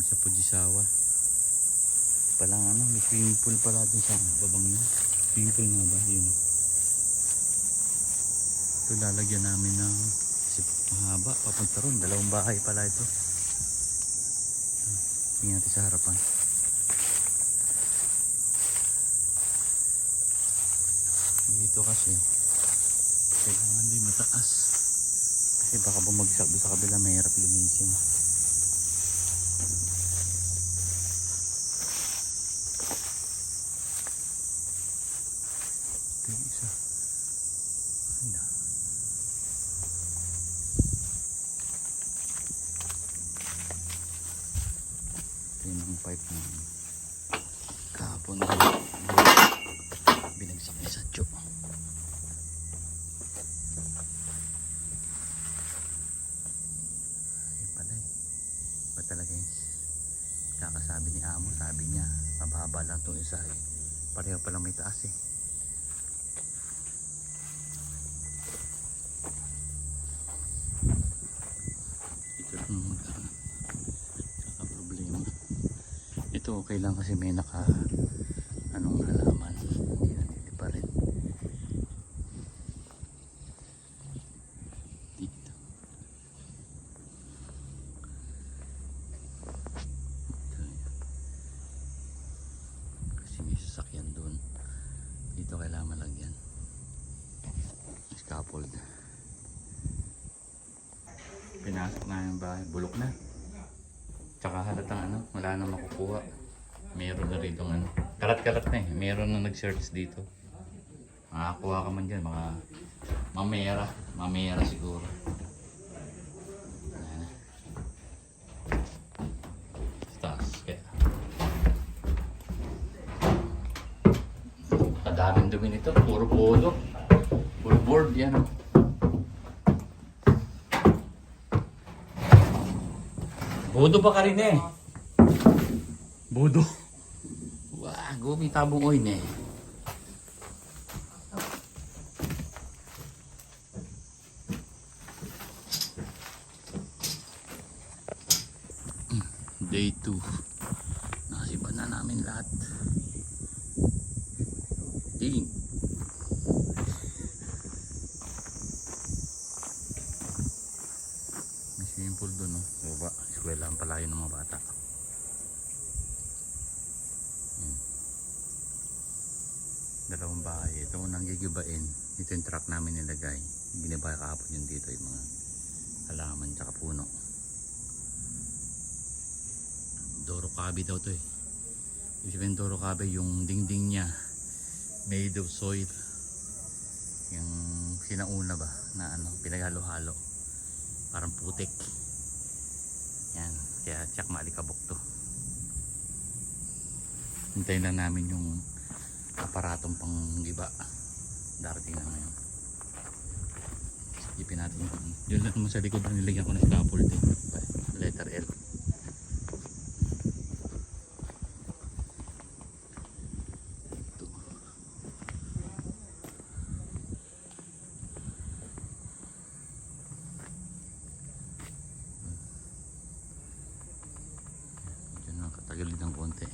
kami sa Fujisawa. Palang ano, may swimming pool pala dun sa babang yun. Swimming pool nga ba? Yun. Ito lalagyan namin ng kasi mahaba papunta ron. Dalawang bahay pala ito. Tingnan natin sa harapan. Dito kasi kailangan din mataas. Kasi baka bumagsak doon sa kabila mahirap linisin. Ito yung isa. Anda. Ito yung pipe na kahapon binagsak ni Satcho. Ayun pala eh. Ba talaga yung kakasabi ni Amo, sabi niya, mababa lang itong isa eh. Pareho pala may taas eh. Ito lang mag problema. Ito okay lang kasi may naka anong halaman. Hindi na hindi pa rin. Dito. Ito yan. Kasi may sasakyan doon. Dito kailangan malagyan. Scaffold. Pinasok na yung bahay. Bulok na. Tsaka halatang ano, wala na makukuha. Meron na rito ano. Karat-karat na eh. Meron na nag-search dito. Makakuha ka man dyan, mga mamera. Mamera siguro. Kadaming dumi nito. Puro pudo. Puro board yan. Budo pa ka rin eh. Budo. Wah, gumi tabong oy ne. Mm, Day 2. Nasiban na namin lahat. Ding. May swimming pool doon, no? Baba. Eskwelahan pala yun ng mga bata. Yan. Dalawang bahay. Ito unang gigibain. Ito yung truck namin nilagay. Ginibay kahapon yun dito yung mga halaman tsaka puno. Doro Kabi daw to eh. Ibig sabihin Doro Kabi yung dingding niya made of soil. Yung sinauna ba na ano, pinaghalo-halo. Parang putik. Yan, kaya tsak maalikabok to. Hintayin lang namin yung aparatong pang giba. Darating na ngayon. Ipin natin ano. Yun lang naman sa likod na nilagyan ko ng scaffold eh. Letter L. Ito. Diyan na katagalid ng konti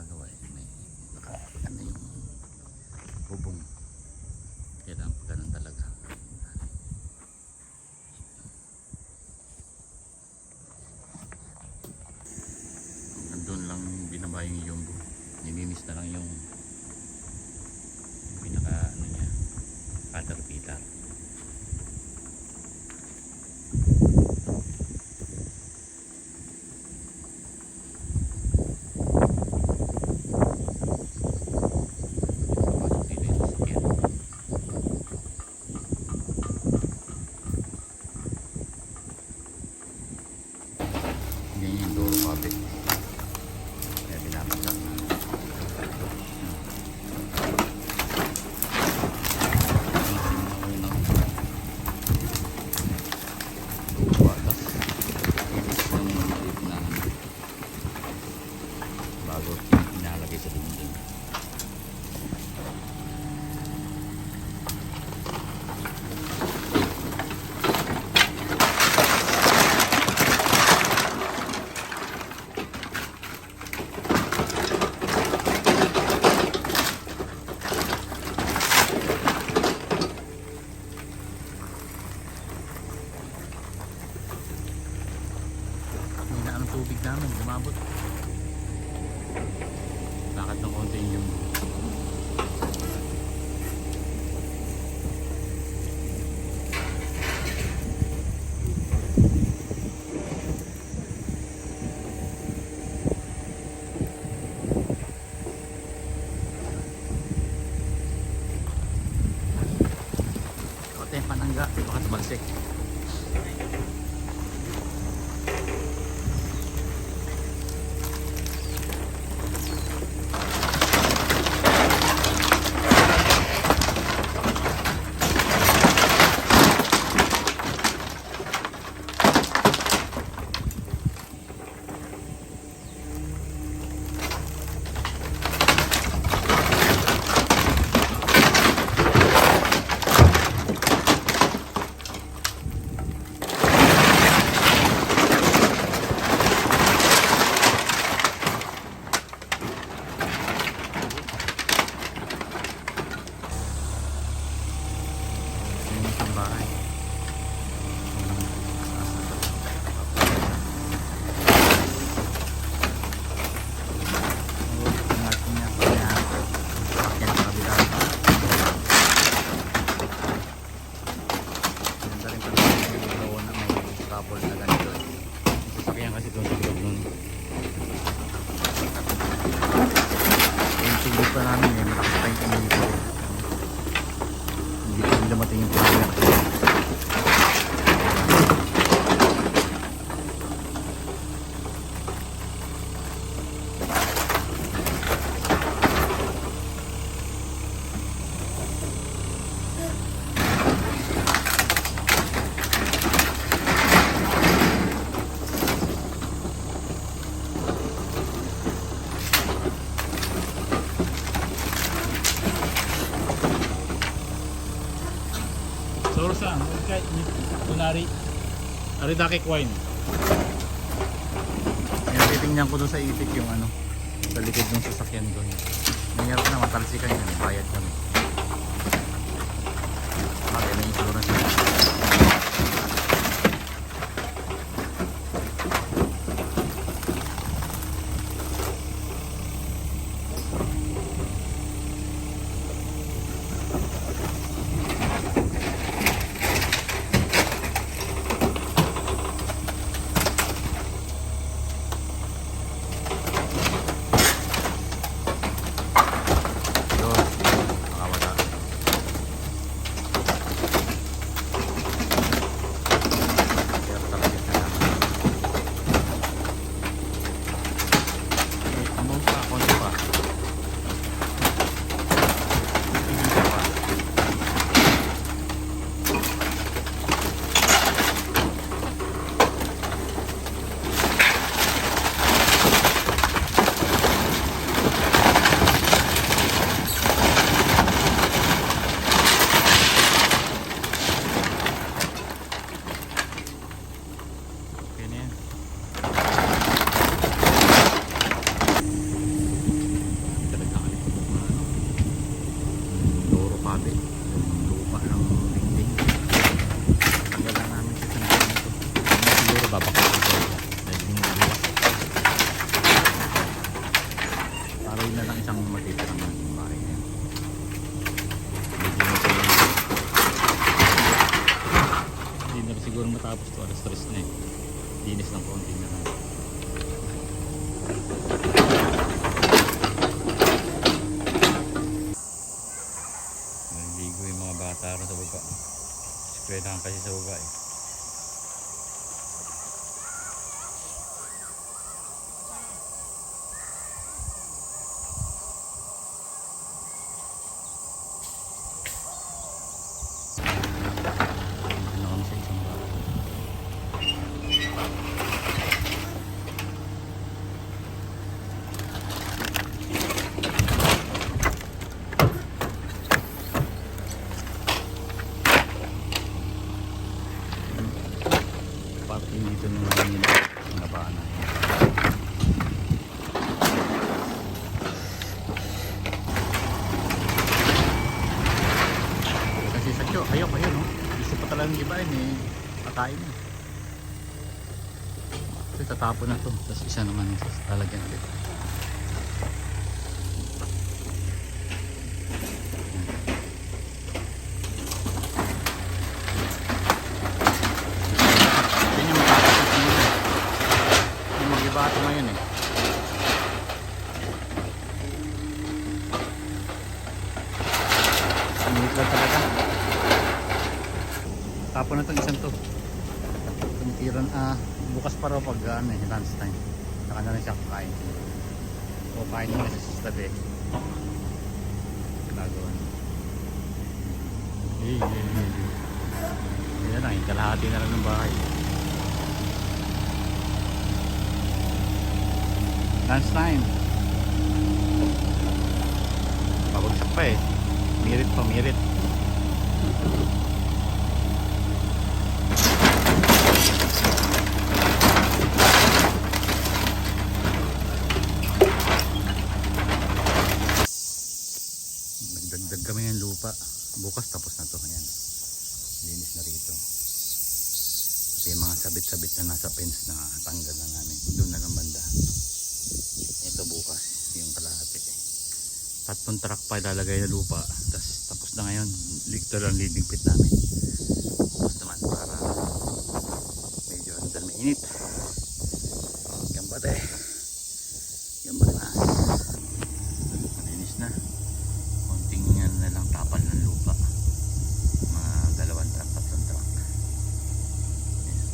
gagawa eh? May naka, ano yung bubong. Kailangan pa ganun talaga. Nandun lang binaba yung kunari, ari dake wine. Kaya titingnan ko doon sa itik yung ano, sa likod ng sasakyan doon. Nangyarap na matalsikan yun, bayad kami. Bakit may insurance na. Yun, nakawala. Kaya talaga siya naman. Eh, tumawag pa, konti pa. Tingin pa. Okay na yan. Talaga nakalikot ng mga ano. Loro pabe. Lupa ng dingding. Tagal lang namin siya sa nito. Siguro babakit ko siya. Dahil binubukas. Para yun na lang isang matitirang ng bahay na yan. Hindi na sila hindi na siguro matapos to alas stress na eh. Linis ng konti na lang. Naligo yung mga bata rin sa baba. Eskwelahan kasi sa baba eh Ano kami sa isang bahay parking dito ng mga nila mga bana kasi sa Tiyo, ayok no gusto pa talagang ibain eh patayin Ito, tatapon na to. Tapos isa naman sa lalagyan ulit. Yan yung makakasap nila. Yung mag-ibato ngayon eh. Minute lang talaga. Tapon na itong isang to. Tumitiran, ah, bukas ano eh, lunch time. Saka na rin siya kakain. O kain siya sa tabi. Ginagawa niya. Eh, eh, eh, eh. Yan lang, kalahati na lang ng bahay. Lunch time. Pabagsak pa eh. Mirit pa, mirit. Nagdagdag kami ng lupa. Bukas tapos na to. Ayan. Linis na rito. Ito yung mga sabit-sabit na nasa fence na tanggal na namin. Doon na lang banda. Ito bukas. Yung kalahati. Tatlong truck pa ilalagay na lupa. Tapos tapos na ngayon. Ligtor ang leading pit namin. Bukas naman para medyo andal mainit. Gambate. Gambate na. Malinis na konting ano na lang tapal ng lupa mga dalawang truck tatlong truck Ayan.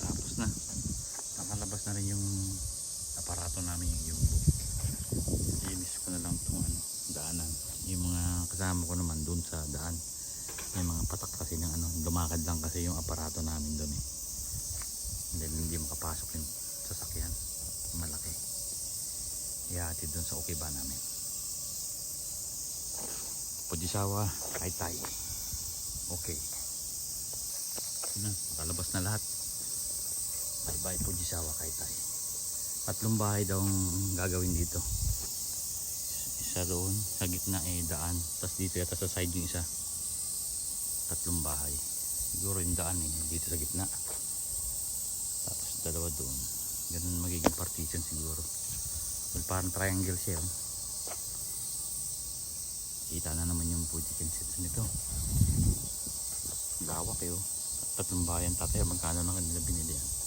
tapos na nakalabas na rin yung aparato namin yung U-book linis ko na lang itong ano, daanan yung mga kasama ko naman doon sa daan may mga patak kasi ng ano lumakad lang kasi yung aparato namin doon eh then hindi makapasok yung sasakyan. Malaki. Ihatid doon sa ukiba namin. Pujisawa kay tay. Okay. Na nakalabas na lahat. Bye bye Pujisawa kay tay. Tatlong bahay daw ang gagawin dito. Isa doon sa gitna eh daan. Tapos dito yata sa side yung isa. Tatlong bahay. Siguro yung daan eh dito sa gitna dalawa doon. Ganun magiging partition siguro. Well, parang triangle siya oh. kita na naman yung Fujiken sets nito. Lawak eh oh. Tatlong bahay ang tatay magkano lang kanila binili yan